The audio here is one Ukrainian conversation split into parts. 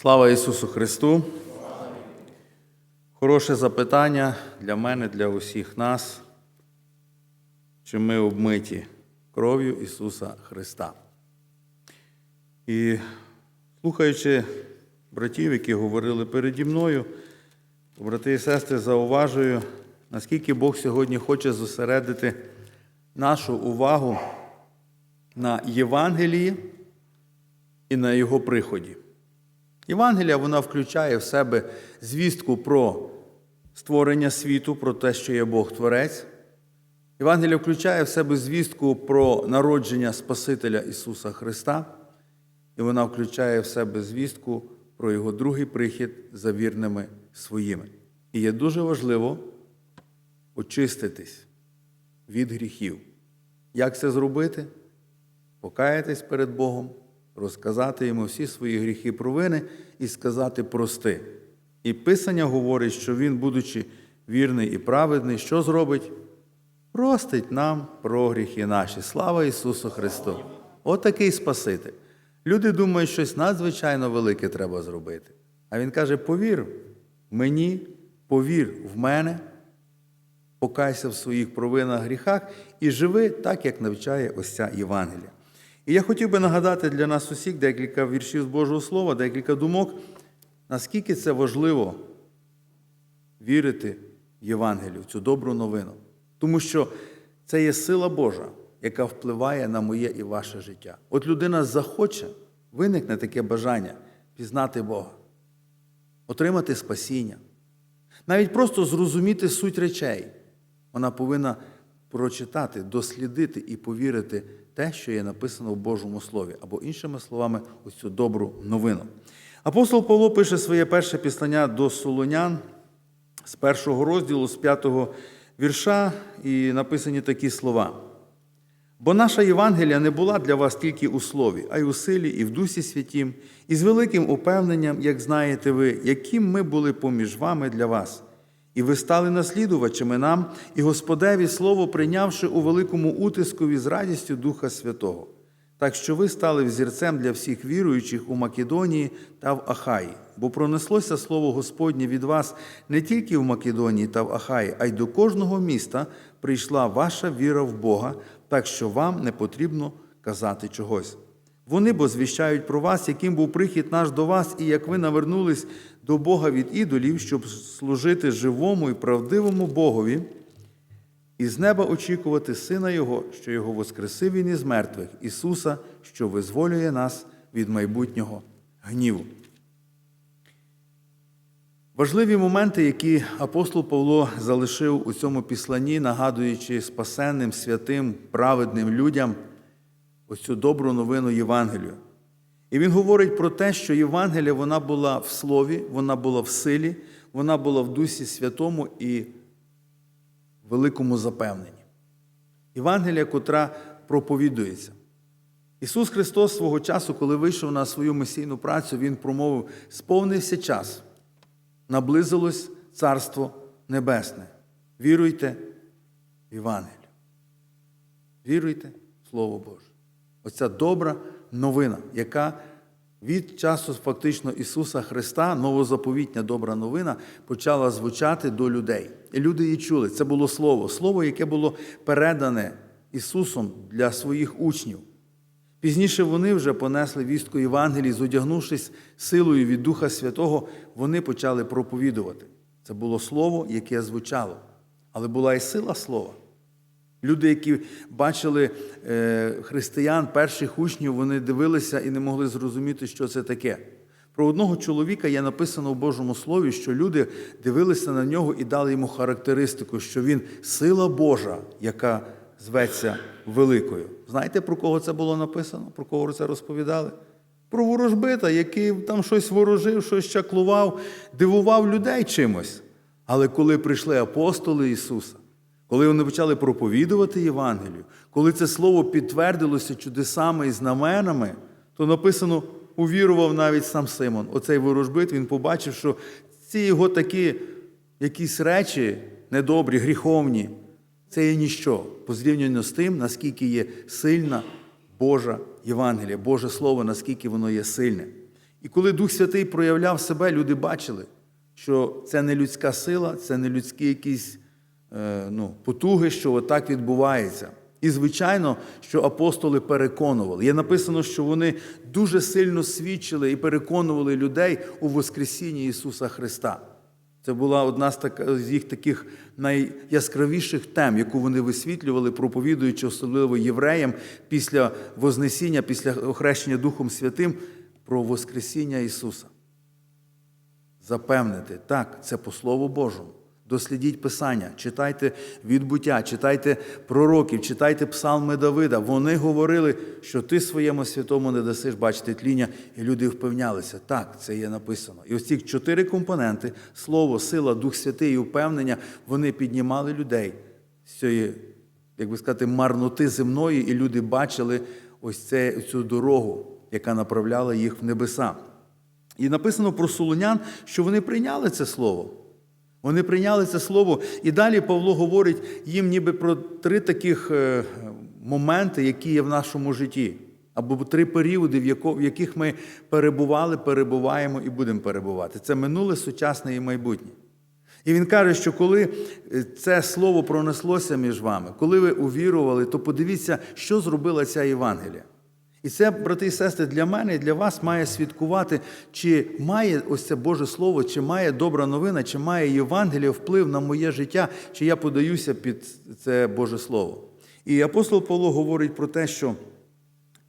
Слава Ісусу Христу! Хороше запитання для мене, для усіх нас. Чи ми обмиті кров'ю Ісуса Христа? І слухаючи братів, які говорили переді мною, брати і сестри, зауважую, наскільки Бог сьогодні хоче зосередити нашу увагу на Євангелії і на Його приході. Євангелія вона включає в себе звістку про створення світу, про те, що є Бог Творець. Євангелія включає в себе звістку про народження Спасителя Ісуса Христа, і вона включає в себе звістку про Його другий прихід за вірними своїми. І є дуже важливо очиститись від гріхів. Як це зробити? Покаятись перед Богом, розказати йому всі свої гріхи провини і сказати прости. І Писання говорить, що він, будучи вірний і праведний, що зробить? Простить нам про гріхи наші. Слава Ісусу Христу! Отакий Спаситель. Люди думають, щось надзвичайно велике треба зробити. А Він каже: повір мені, повір в мене, покайся в своїх провинах гріхах і живи так, як навчає ось ця Євангелія. І я хотів би нагадати для нас усіх декілька віршів з Божого Слова, декілька думок, наскільки це важливо вірити в Євангелію, в цю добру новину. Тому що це є сила Божа, яка впливає на моє і ваше життя. От людина захоче, виникне таке бажання пізнати Бога, отримати спасіння, навіть просто зрозуміти суть речей. Вона повинна прочитати, дослідити і повірити те, що є написано в Божому Слові, або іншими словами, ось цю добру новину. Апостол Павло пише своє перше післання до Солонян з першого розділу, з п'ятого вірша, і написані такі слова. Бо наша Євангелія не була для вас тільки у слові, а й у силі, і в Дусі Святім, і з великим упевненням, як знаєте ви, яким ми були поміж вами для вас. І ви стали наслідувачами нам, і Господеві слово прийнявши у великому утискові з радістю Духа Святого. Так що ви стали взірцем для всіх віруючих у Македонії та в Ахаї, бо пронеслося слово Господнє від вас не тільки в Македонії та в Ахаї, а й до кожного міста прийшла ваша віра в Бога, так що вам не потрібно казати чогось. Вони бо звіщають про вас, яким був прихід наш до вас, і як ви навернулись до Бога від ідолів, щоб служити живому і правдивому Богові, і з неба очікувати Сина Його, що Його воскресив Він із мертвих, Ісуса, що визволює нас від майбутнього гніву. Важливі моменти, які апостол Павло залишив у цьому післанні, нагадуючи спасенним, святим, праведним людям ось цю добру новину Євангелію. І він говорить про те, що Євангелія вона була в слові, вона була в силі, вона була в Дусі Святому і великому запевненні. Євангелія, котра проповідується. Ісус Христос свого часу, коли вийшов на свою месійну працю, Він промовив: сповнився час, наблизилось Царство Небесне. Віруйте в Євангелію. Віруйте в Слово Боже. Оця добра новина, яка від часу фактично Ісуса Христа, новозаповітня добра новина, почала звучати до людей. І люди її чули. Це було Слово, Слово, яке було передане Ісусом для своїх учнів. Пізніше вони вже понесли вістку Євангелії, зодягнувшись силою від Духа Святого, вони почали проповідувати. Це було слово, яке звучало, але була і сила слова. Люди, які бачили е, християн, перших учнів, вони дивилися і не могли зрозуміти, що це таке. Про одного чоловіка є написано в Божому Слові, що люди дивилися на нього і дали йому характеристику, що він сила Божа, яка зветься великою. Знаєте, про кого це було написано? Про кого це розповідали? Про ворожбита, який там щось ворожив, щось чаклував, дивував людей чимось. Але коли прийшли апостоли Ісуса, коли вони почали проповідувати Євангелію, коли це слово підтвердилося чудесами і знаменами, то написано, увірував навіть сам Симон. Оцей ворожбит, він побачив, що ці його такі якісь речі недобрі, гріховні, це є ніщо по зрівнянню з тим, наскільки є сильна Божа Євангелія, Боже Слово, наскільки воно є сильне. І коли Дух Святий проявляв себе, люди бачили, що це не людська сила, це не людські якісь ну, потуги, що отак відбувається. І, звичайно, що апостоли переконували. Є написано, що вони дуже сильно свідчили і переконували людей у Воскресінні Ісуса Христа. Це була одна з їх таких найяскравіших тем, яку вони висвітлювали, проповідуючи особливо євреям після Вознесіння, після охрещення Духом Святим про Воскресіння Ісуса. Запевнити, так, це по Слову Божому. Дослідіть Писання, читайте відбуття, читайте пророків, читайте псалми Давида. Вони говорили, що ти своєму святому не дасиш бачити тління, і люди впевнялися. Так, це є написано. І ось ці чотири компоненти слово, сила, Дух Святий і впевнення, вони піднімали людей з цієї, як би сказати, марноти земної, і люди бачили ось це, цю дорогу, яка направляла їх в небеса. І написано про солонян, що вони прийняли це слово. Вони прийняли це слово, і далі Павло говорить їм ніби про три таких е, моменти, які є в нашому житті, або три періоди, в яких ми перебували, перебуваємо і будемо перебувати. Це минуле, сучасне і майбутнє. І він каже, що коли е, це слово пронеслося між вами, коли ви увірували, то подивіться, що зробила ця Євангелія. І це, брати і сестри, для мене і для вас має свідкувати, чи має ось це Боже Слово, чи має добра новина, чи має Євангелія вплив на моє життя, чи я подаюся під це Боже Слово. І апостол Павло говорить про те, що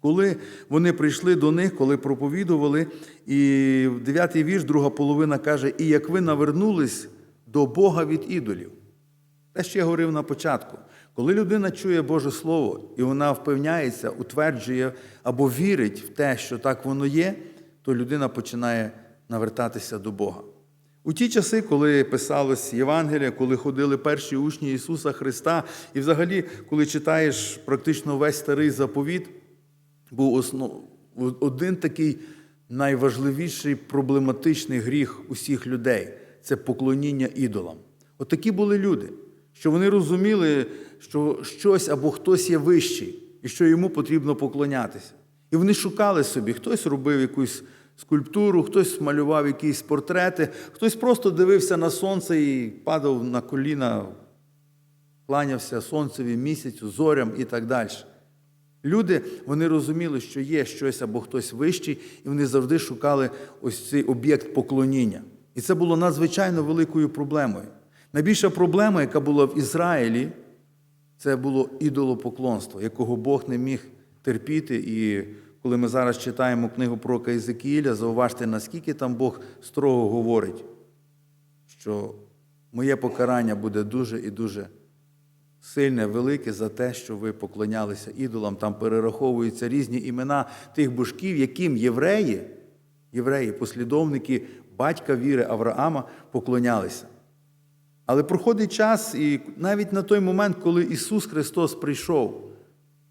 коли вони прийшли до них, коли проповідували, і в 9 вірш, друга половина каже: І як ви навернулись до Бога від ідолів. Те, що я говорив на початку. Коли людина чує Боже Слово, і вона впевняється, утверджує або вірить в те, що так воно є, то людина починає навертатися до Бога. У ті часи, коли писалось Євангелія, коли ходили перші учні Ісуса Христа, і взагалі, коли читаєш практично весь старий заповіт, був основ... один такий найважливіший проблематичний гріх усіх людей це поклоніння ідолам. От були люди, що вони розуміли, що щось або хтось є вищий, і що йому потрібно поклонятися. І вони шукали собі, хтось робив якусь скульптуру, хтось малював якісь портрети, хтось просто дивився на сонце і падав на коліна, кланявся сонцеві, місяцю, зорям і так далі. Люди вони розуміли, що є щось або хтось вищий, і вони завжди шукали ось цей об'єкт поклоніння. І це було надзвичайно великою проблемою. Найбільша проблема, яка була в Ізраїлі, це було ідолопоклонство, якого Бог не міг терпіти. І коли ми зараз читаємо книгу про Єзекіїля, зауважте, наскільки там Бог строго говорить, що моє покарання буде дуже і дуже сильне, велике за те, що ви поклонялися ідолам. Там перераховуються різні імена тих божків, яким євреї, євреї, послідовники батька віри Авраама поклонялися. Але проходить час, і навіть на той момент, коли Ісус Христос прийшов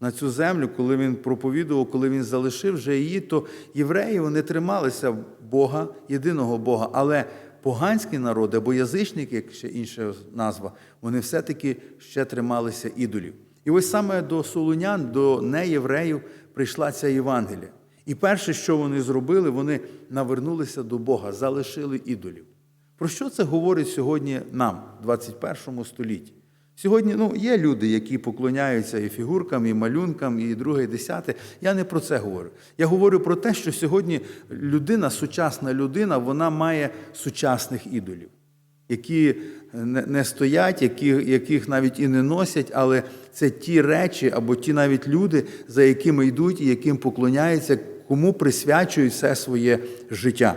на цю землю, коли Він проповідував, коли Він залишив вже її, то євреї вони трималися Бога, єдиного Бога. Але поганські народи або язичники, як ще інша назва, вони все-таки ще трималися ідолів. І ось саме до солунян, до неєвреїв прийшла ця Євангелія. І перше, що вони зробили, вони навернулися до Бога, залишили ідолів. Про що це говорить сьогодні нам, в 21 столітті? Сьогодні ну, є люди, які поклоняються і фігуркам, і малюнкам, і друге, і десяте. Я не про це говорю. Я говорю про те, що сьогодні людина, сучасна людина, вона має сучасних ідолів, які не, стоять, які, яких навіть і не носять, але це ті речі або ті навіть люди, за якими йдуть і яким поклоняються, кому присвячують все своє життя.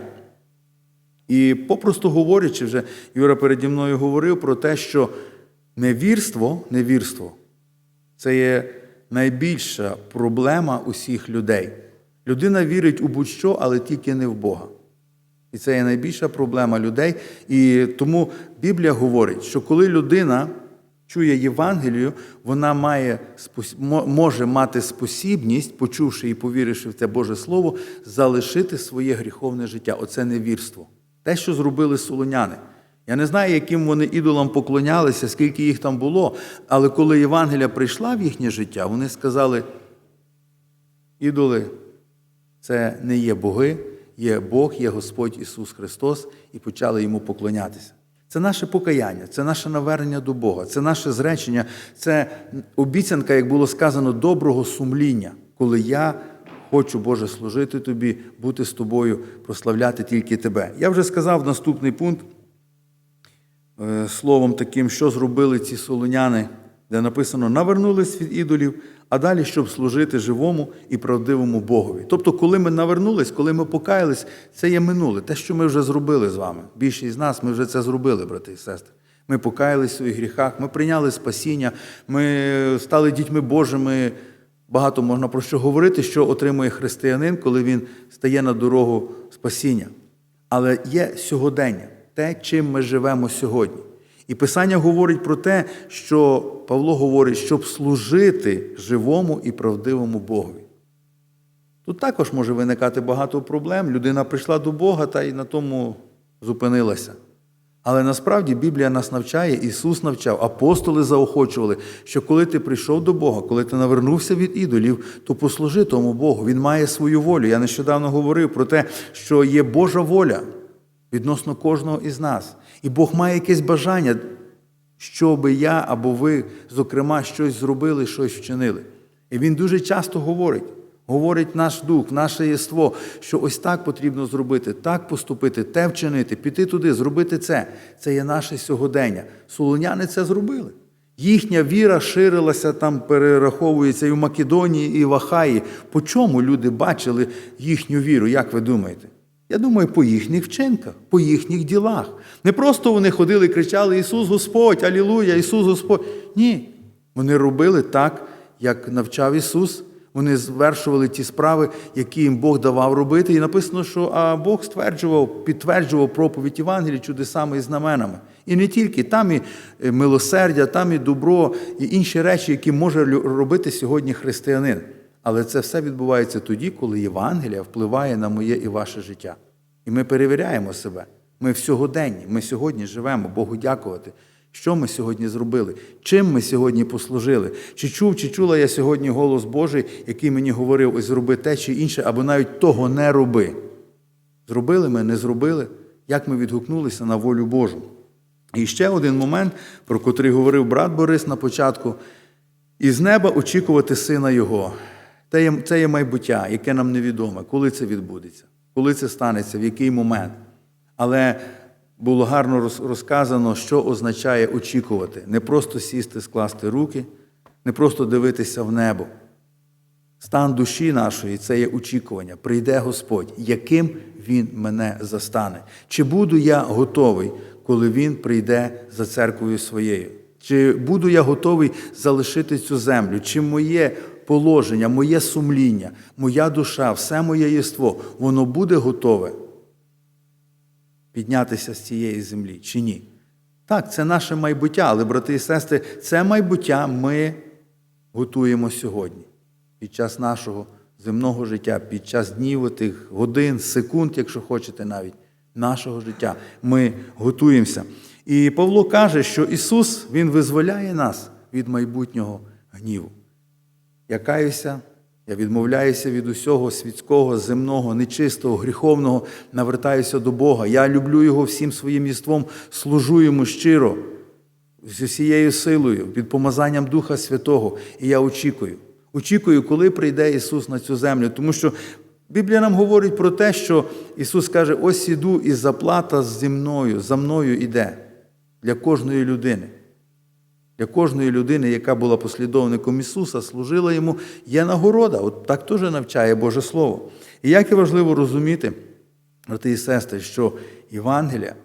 І попросту говорячи, вже Юра переді мною говорив про те, що невірство, невірство це є найбільша проблема усіх людей. Людина вірить у будь-що, але тільки не в Бога. І це є найбільша проблема людей. І тому Біблія говорить, що коли людина чує Євангелію, вона має, може мати спосібність, почувши і повіривши в це Боже Слово, залишити своє гріховне життя. Оце невірство. Те, що зробили солоняни. Я не знаю, яким вони ідолам поклонялися, скільки їх там було, але коли Євангелія прийшла в їхнє життя, вони сказали: ідоли це не є боги, є Бог, є Господь Ісус Христос, і почали йому поклонятися. Це наше покаяння, це наше навернення до Бога, це наше зречення, це обіцянка, як було сказано, доброго сумління, коли я хочу, Боже, служити тобі, бути з тобою, прославляти тільки тебе. Я вже сказав наступний пункт е, словом таким, що зробили ці солоняни, де написано навернулись від ідолів, а далі, щоб служити живому і правдивому Богові. Тобто, коли ми навернулись, коли ми покаялись, це є минуле, те, що ми вже зробили з вами. Більшість з нас ми вже це зробили, брати і сестри. Ми покаялись в своїх гріхах, ми прийняли спасіння, ми стали дітьми Божими. Багато можна про що говорити, що отримує християнин, коли він стає на дорогу спасіння. Але є сьогодення, те, чим ми живемо сьогодні. І Писання говорить про те, що Павло говорить, щоб служити живому і правдивому Богові. Тут також може виникати багато проблем. Людина прийшла до Бога та й на тому зупинилася. Але насправді Біблія нас навчає, Ісус навчав, апостоли заохочували, що коли ти прийшов до Бога, коли ти навернувся від ідолів, то послужи тому Богу. Він має свою волю. Я нещодавно говорив про те, що є Божа воля відносно кожного із нас. І Бог має якесь бажання, щоб я або ви, зокрема, щось зробили, щось вчинили. І він дуже часто говорить. Говорить наш дух, наше єство, що ось так потрібно зробити, так поступити, те вчинити, піти туди, зробити це. Це є наше сьогодення. Солоняни це зробили. Їхня віра ширилася, там перераховується і в Македонії, і в Ахаї. По чому люди бачили їхню віру, як ви думаєте? Я думаю, по їхніх вчинках, по їхніх ділах. Не просто вони ходили і кричали Ісус Господь, Алілуя, Ісус Господь. Ні. Вони робили так, як навчав Ісус. Вони звершували ті справи, які їм Бог давав робити. І написано, що а Бог стверджував, підтверджував проповідь Євангелії чудесами і знаменами. І не тільки там і е, милосердя, там і добро, і інші речі, які може робити сьогодні християнин. Але це все відбувається тоді, коли Євангелія впливає на моє і ваше життя. І ми перевіряємо себе. Ми в сьогоденні, ми сьогодні живемо, Богу дякувати. Що ми сьогодні зробили? Чим ми сьогодні послужили? Чи чув, чи чула я сьогодні голос Божий, який мені говорив, ось зроби те чи інше, або навіть того не роби. Зробили ми, не зробили, як ми відгукнулися на волю Божу. І ще один момент, про котрий говорив брат Борис на початку: із неба очікувати сина Його. Це є, це є майбуття, яке нам невідоме, коли це відбудеться, коли це станеться, в який момент. Але було гарно розказано, що означає очікувати. Не просто сісти, скласти руки, не просто дивитися в небо. Стан душі нашої це є очікування. Прийде Господь, яким Він мене застане. Чи буду я готовий, коли Він прийде за церквою своєю? Чи буду я готовий залишити цю землю? Чи моє положення, моє сумління, моя душа, все моє єство, воно буде готове піднятися з цієї землі чи ні? Так, це наше майбуття, але, брати і сестри, це майбуття ми готуємо сьогодні, під час нашого земного життя, під час днів, тих годин, секунд, якщо хочете навіть, нашого життя. Ми готуємося. І Павло каже, що Ісус Він визволяє нас від майбутнього гніву. Я каюся, я відмовляюся від усього світського, земного, нечистого, гріховного, навертаюся до Бога. Я люблю Його всім своїм єством, служу йому щиро, з усією силою, під помазанням Духа Святого. І я очікую. Очікую, коли прийде Ісус на цю землю. Тому що Біблія нам говорить про те, що Ісус каже: ось іду, і заплата зі мною, за мною іде для кожної людини. Для кожної людини, яка була послідовником Ісуса, служила йому, є нагорода. От так теж навчає Боже Слово. І як і важливо розуміти, брати і сестри, що Євангелія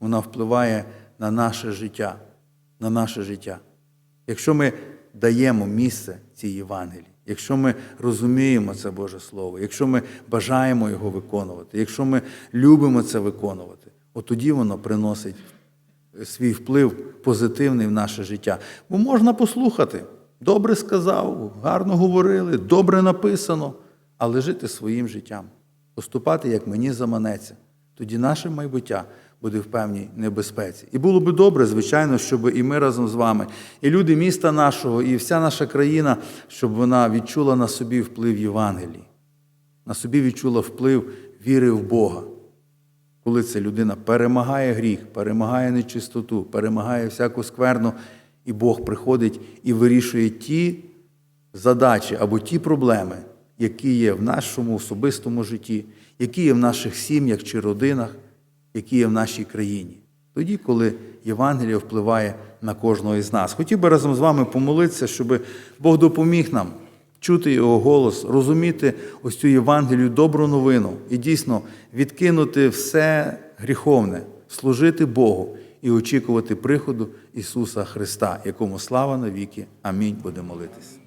вона впливає на наше життя, на наше життя. Якщо ми даємо місце цій Євангелії, якщо ми розуміємо це Боже Слово, якщо ми бажаємо його виконувати, якщо ми любимо це виконувати, от тоді воно приносить свій вплив позитивний в наше життя. Бо можна послухати. Добре сказав, гарно говорили, добре написано, але жити своїм життям, поступати, як мені заманеться. Тоді наше майбуття буде в певній небезпеці. І було би добре, звичайно, щоб і ми разом з вами, і люди міста нашого, і вся наша країна, щоб вона відчула на собі вплив Євангелії, на собі відчула вплив віри в Бога. Коли ця людина перемагає гріх, перемагає нечистоту, перемагає всяку скверну, і Бог приходить і вирішує ті задачі або ті проблеми, які є в нашому особистому житті, які є в наших сім'ях чи родинах, які є в нашій країні. Тоді, коли Євангеліє впливає на кожного із нас. Хотів би разом з вами помолитися, щоб Бог допоміг нам чути його голос, розуміти ось цю Євангелію добру новину і дійсно відкинути все гріховне, служити Богу і очікувати приходу Ісуса Христа, якому слава навіки. Амінь. Будемо молитись.